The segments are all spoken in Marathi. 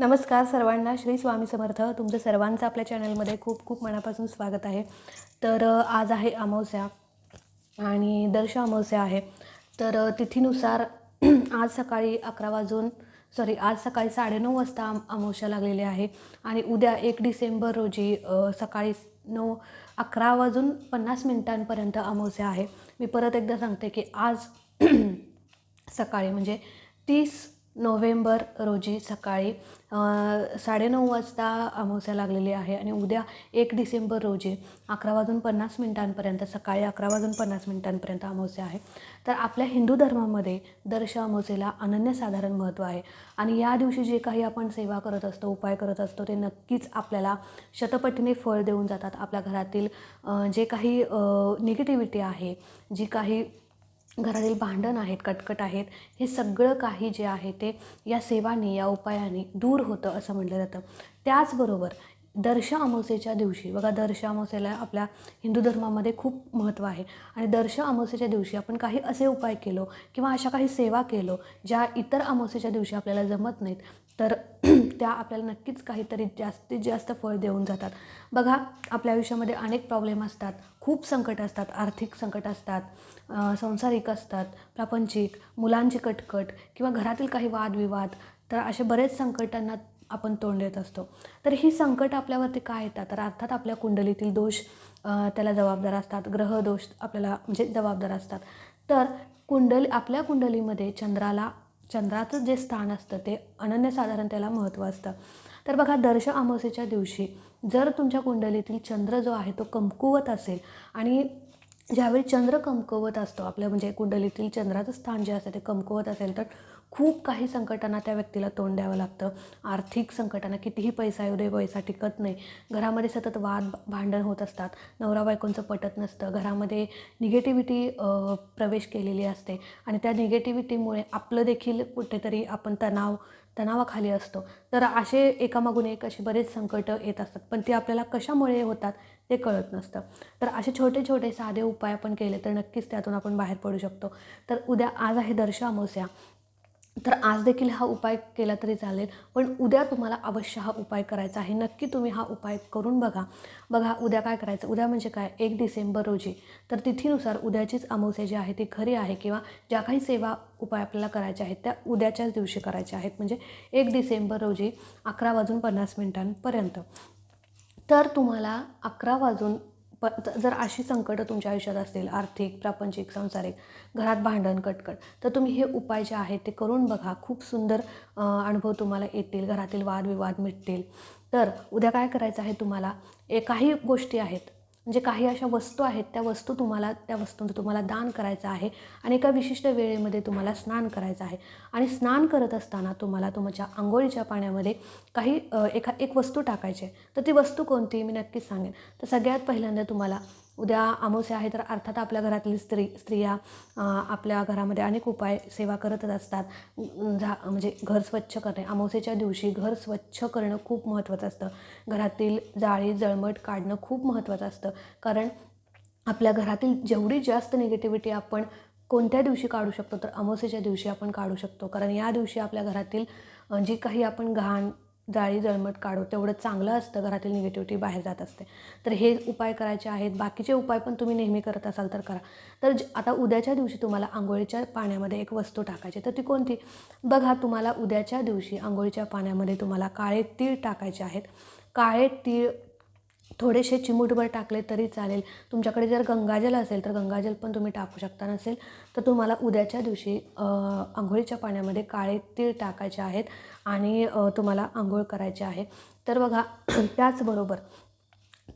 नमस्कार सर्वांना श्री स्वामी समर्थ. तुमचं सर्वांचं आपल्या चॅनलमध्ये खूप खूप मनापासून स्वागत आहे. तर आज आहे अमावस्या आणि दर्श अमावस्या आहे. तर तिथीनुसार आज सकाळी अकरा वाजून सॉरी आज सकाळी साडेनऊ वाजता अमावस्या लागलेली आहे आणि उद्या एक डिसेंबर रोजी सकाळी नऊ अकरा वाजून पन्नास मिनिटांपर्यंत अमावस्या आहे. मी परत एकदा सांगते की आज सकाळी म्हणजे तीस नोव्हेंबर रोजी सकाळी साडेनऊ वाजता अमावस्या लागलेली आहे आणि उद्या एक डिसेंबर रोजी अकरा वाजून पन्नास मिनिटांपर्यंत सकाळी अकरा वाजून पन्नास मिनिटांपर्यंत अमावस्या आहे. तर आपल्या हिंदू धर्मामध्ये दर्श अमावस्येला अनन्यसाधारण महत्त्व आहे आणि या दिवशी जे काही आपण सेवा करत असतो उपाय करत असतो ते नक्कीच आपल्याला शतपटीने फळ देऊन जातात. आपल्या घरातील जे काही निगेटिव्हिटी आहे जी काही घरातील भांडण आहेत कटकट आहेत हे सगळं काही जे आहे ते या सेवाने या उपायाने दूर होतं असं म्हटलं जातं. त्याचबरोबर दर्श अमावस्येच्या दिवशी बघा दर्श अमावस्येला आपल्या हिंदू धर्मामध्ये खूप महत्त्व आहे. आणि दर्श अमावस्येच्या दिवशी आपण काही असे उपाय केलो किंवा अशा काही सेवा केलो ज्या इतर अमावस्येच्या दिवशी आपल्याला जमत नाहीत तर त्या आपल्याला नक्कीच काहीतरी जास्तीत जास्त फळ देऊन जातात. बघा आपल्या आयुष्यामध्ये अनेक प्रॉब्लेम असतात. खूप संकट असतात. आर्थिक संकट असतात. संसारिक असतात. प्रापंचिक मुलांची कटकट किंवा घरातील काही वादविवाद तर असे बरेच संकटांना आपण तोंड देत असतो. तर ही संकट आपल्यावरती काय येतात? तर अर्थात आपल्या कुंडलीतील दोष त्याला जबाबदार असतात. ग्रह दोष आपल्याला म्हणजे जबाबदार असतात. तर कुंडली आपल्या कुंडलीमध्ये चंद्राला चंद्राचं जे स्थान असतं ते अनन्यसाधारण त्याला महत्त्व असतं. तर बघा दर्श अमावस्येच्या दिवशी जर तुमच्या कुंडलीतील चंद्र जो आहे तो कमकुवत असेल आणि ज्यावेळी चंद्र कमकुवत असतो आपल्या म्हणजे कुंडलीतील चंद्राचं स्थान जे असतं ते कमकुवत असेल तर खूप काही संकटांना त्या व्यक्तीला तोंड द्यावं लागतं. आर्थिक संकटांना कितीही पैसा येऊ दे पैसा टिकत नाही. घरामध्ये सतत वाद भांडण होत असतात. नवरा बायकोंचं पटत नसतं. घरामध्ये निगेटिव्हिटी प्रवेश केलेली असते. आणि त्या निगेटिव्हिटीमुळे आपलं देखील कुठेतरी आपण तणाव तणावाखाली असतो. तर असे एकामागून एक असे बरेच संकटं येत असतात. पण ते आपल्याला कशामुळे होतात ते कळत नसतं. तर असे छोटे छोटे साधे उपाय आपण केले तर नक्कीच त्यातून आपण बाहेर पडू शकतो. तर उद्या आज आहे दर्श अमावस्या. तर आज देखील हा उपाय केला तरी चालेल. पण उद्या तुम्हाला अवश्य हा उपाय करायचा आहे. नक्की तुम्ही हा उपाय करून बघा. बघा उद्या काय करायचं? उद्या म्हणजे काय? एक डिसेंबर रोजी. तर तिथीनुसार उद्याचीच अमावस्या जी आहे ती खरी आहे किंवा ज्या काही सेवा उपाय आपल्याला करायच्या आहेत त्या उद्याच्याच दिवशी करायच्या आहेत. म्हणजे एक डिसेंबर रोजी अकरा वाजून पन्नास मिनिटांपर्यंत. तर तुम्हाला अकरा वाजून प जर अशी संकटं तुमच्या आयुष्यात असतील आर्थिक प्रापंचिक सांसारिक घरात भांडण कटकट तर तुम्ही हे उपाय जे आहेत ते करून बघा. खूप सुंदर अनुभव तुम्हाला येतील घरातील वादविवाद मिटतील. तर उद्या काय करायचं आहे तुम्हाला? एकाही गोष्टी आहेत म्हणजे काही अशा वस्तू आहेत त्या वस्तू तुम्हाला त्या वस्तूंचं तुम्हाला दान करायचं आहे आणि एका विशिष्ट वेळेमध्ये तुम्हाला स्नान करायचं आहे. आणि स्नान करत असताना तुम्हाला तुमच्या आंघोळीच्या पाण्यामध्ये काही एका एक वस्तू टाकायची आहे. तर ती वस्तू कोणती? मी नक्कीच सांगेन. तर सगळ्यात पहिल्यांदा तुम्हाला उद्या अमावस्या आहे तर अर्थात आपल्या घरातील स्त्री स्त्रिया आपल्या घरामध्ये अनेक उपाय सेवा करतच असतात. झा म्हणजे घर स्वच्छ करणे. अमावस्येच्या दिवशी घर स्वच्छ करणं खूप महत्त्वाचं असतं. घरातील जाळी जळमट काढणं खूप महत्त्वाचं असतं. कारण आपल्या घरातील जेवढी जास्त निगेटिव्हिटी आपण कोणत्या दिवशी काढू शकतो तर अमावस्येच्या दिवशी आपण काढू शकतो. कारण या दिवशी आपल्या घरातील जी काही आपण घाण जाळी जळमट काढू तेवढं चांगलं असतं घरातील निगेटिव्हिटी बाहेर जात असते. तर हे उपाय करायचे आहेत. बाकीचे उपाय पण तुम्ही नेहमी करत असाल तर करा. तर ज- आता उद्याच्या दिवशी तुम्हाला आंघोळीच्या पाण्यामध्ये एक वस्तू टाकायची. तर ती कोणती? बघा तुम्हाला उद्याच्या दिवशी आंघोळीच्या पाण्यामध्ये तुम्हाला काळे तीळ टाकायचे आहेत. काळे तीळ थोडेसे चिमूटभर टाकले तरी चालेल. तुमच्याकडे जर गंगाजल असेल तर गंगाजल पण तुम्ही टाकू शकता नसेल तर तुम्हाला उद्याच्या दिवशी आंघोळीच्या पाण्यामध्ये काळे तीळ टाकायचे आहेत आणि तुम्हाला आंघोळ करायची आहे. तर बघा त्याचबरोबर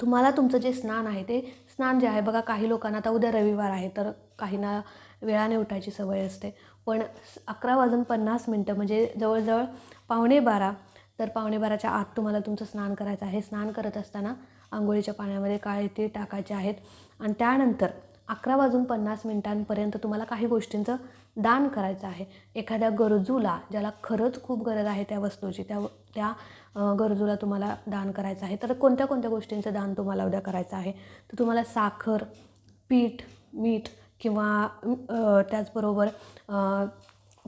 तुम्हाला तुमचं जे स्नान आहे ते स्नान जे आहे बघा काही लोकांना आता उद्या रविवार आहे तर काहींना वेळाने उठायची सवय असते. पण अकरा वाजून पन्नास मिनटं म्हणजे जवळजवळ पावणे बारा तर पावणे बाराच्या आत तुम्हाला तुमचं स्नान करायचं आहे. स्नान करत असताना आंघोळीच्या पाण्यामध्ये काळे तीळ टाकायचे आहेत. आणि त्यानंतर अकरा वाजून पन्नास मिनिटांपर्यंत तुम्हाला काही गोष्टींचं दान करायचं आहे. एखाद्या गरजूला ज्याला खरंच खूप गरज आहे त्या वस्तूची त्या त्या गरजूला तुम्हाला दान करायचं आहे. तर कोणत्या कोणत्या गोष्टींचं दान तुम्हाला उद्या करायचं आहे? तर तुम्हाला साखर पीठ मीठ किंवा त्याचबरोबर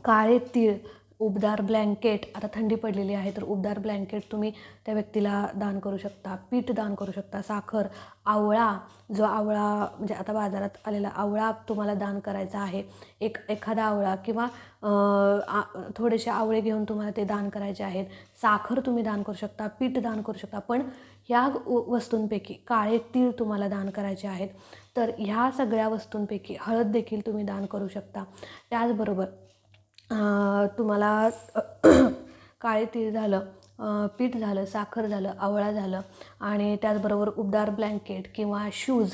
काळे तीळ उबदार ब्लँकेट आता थंडी पडलेली आहे तर उबदार ब्लँकेट तुम्ही त्या व्यक्तीला दान करू शकता पीठ दान करू शकता साखर आवळा जो आवळा म्हणजे आता बाजारात आलेला आवळा तुम्हाला दान करायचा आहे. एक एखादा आवळा किंवा आ- थोडेसे आवळे घेऊन तुम्हाला ते दान करायचे आहेत. साखर तुम्ही दान करू शकता पीठ दान करू शकता पण ह्या व- वस्तूंपैकी काळे तीळ तुम्हाला दान करायचे आहेत. तर ह्या सगळ्या वस्तूंपैकी हळद देखील तुम्ही दान करू शकता. त्याचबरोबर तुम्हाला काळे तीळ झालं पीठ झालं साखर झालं आवळा झालं आणि त्याचबरोबर उबदार ब्लँकेट किंवा शूज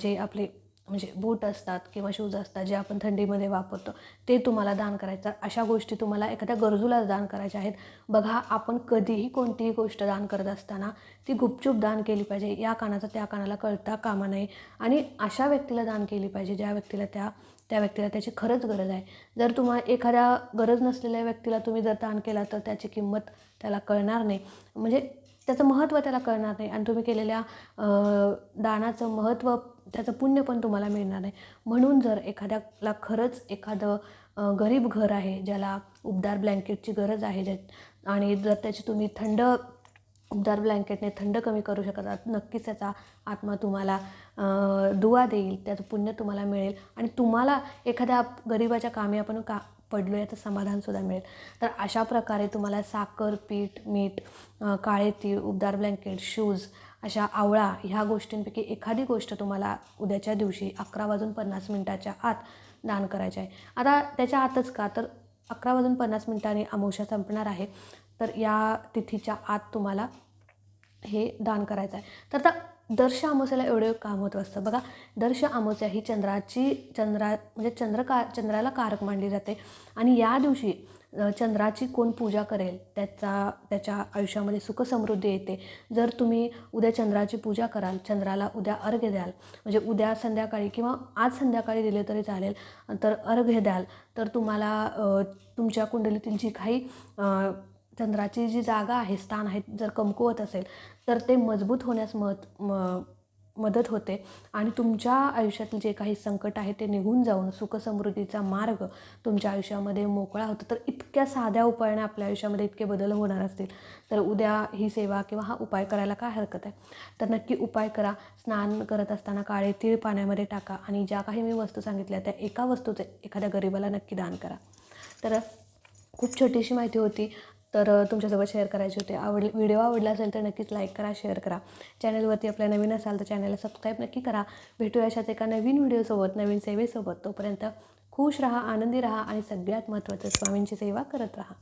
जे आपले म्हणजे बूट असतात किंवा शूज असतात जे आपण थंडीमध्ये वापरतो ते तुम्हाला दान करायचं. अशा गोष्टी तुम्हाला एखाद्या गरजूला दान करायच्या आहेत. बघा आपण कधीही कोणतीही गोष्ट दान करत असताना ती गुपचूप दान केली पाहिजे. या कानाचा त्या कानाला कळता कामा नये. आणि अशा व्यक्तीला दान केली पाहिजे ज्या व्यक्तीला त्या त्या व्यक्तीला त्याची खरंच गरज आहे. जर तुम्हा एखाद्या गरज नसलेल्या व्यक्तीला तुम्ही जर ताण केला तर त्याची किंमत त्याला कळणार नाही. म्हणजे त्याचं महत्त्व त्याला कळणार नाही आणि तुम्ही केलेल्या दानाचं महत्त्व त्याचं पुण्य पण तुम्हाला मिळणार नाही. म्हणून जर एखाद्याला खरंच एखादं गरीब घर आहे ज्याला उबदार ब्लँकेटची गरज आहे ज्या आणि जर त्याची तुम्ही थंड उबदार ब्लँकेटने थंड कमी करू शकत आहात. नक्कीच त्याचा आत्मा तुम्हाला दुवा देईल त्याचं पुण्य तुम्हाला मिळेल आणि तुम्हाला एखाद्या गरिबाच्या कामी आपण का पडलो याचं समाधानसुद्धा मिळेल. तर अशा प्रकारे तुम्हाला साखर पीठ मीठ काळे तीळ उबदार ब्लँकेट शूज अशा आवळा ह्या गोष्टींपैकी एखादी गोष्ट तुम्हाला उद्याच्या दिवशी अकरा वाजून पन्नास मिनटाच्या आत दान करायचे आहे. आता त्याच्या आतच का तर अकरा वाजून पन्नास मिनटांनी अमावस्या संपणार आहे. तर या तिथीच्या आत तुम्हाला हे दान करायचं आहे तर आता दर्श अमावस्याला एवढं काम होत असतं. बघा दर्श अमावस्या ही चंद्राची चंद्रा म्हणजे चंद्र का चंद्राला कारक मानली जाते. आणि या दिवशी चंद्राची कोण पूजा करेल त्याचा त्याच्या आयुष्यामध्ये सुखसमृद्धी येते. जर तुम्ही उद्या चंद्राची पूजा कराल चंद्राला उद्या अर्घ्य द्याल म्हणजे उद्या संध्याकाळी किंवा आज संध्याकाळी दिले तरी चालेल तर अर्घ्य द्याल. तर तुम्हाला तुमच्या कुंडलीतील जी काही चंद्राची जी जागा आहे स्थान आहे जर कमकुवत असेल तर ते मजबूत होण्यास मत म मदत होते. आणि तुमच्या आयुष्यातील जे काही संकट आहे ते निघून जाऊन सुखसमृद्धीचा मार्ग तुमच्या आयुष्यामध्ये मोकळा होतो. तर इतक्या साध्या उपायाने आपल्या आयुष्यामध्ये इतके बदल होणार असतील. तर उद्या ही सेवा किंवा हा उपाय करायला काय हरकत आहे? तर नक्की उपाय करा. स्नान करत असताना काळे तीळ पाण्यामध्ये टाका आणि ज्या काही मी वस्तू सांगितल्या त्या एका वस्तूचे एखाद्या गरिबाला नक्की दान करा. तर खूप छोटीशी माहिती होती. तर तुमच्यासोबत शेअर करायचे होते. आवड व्हिडिओ आवडला असेल तर नक्कीच लाईक करा शेअर करा. चॅनलवरती आपल्या नवीन असाल तर चॅनलला सबस्क्राईब नक्की करा. भेटूया अशाच एका नवीन व्हिडिओसोबत नवीन सेवेसोबत. तोपर्यंत खुश राहा आनंदी राहा आणि सगळ्यात महत्त्वाचं स्वामींची सेवा करत राहा.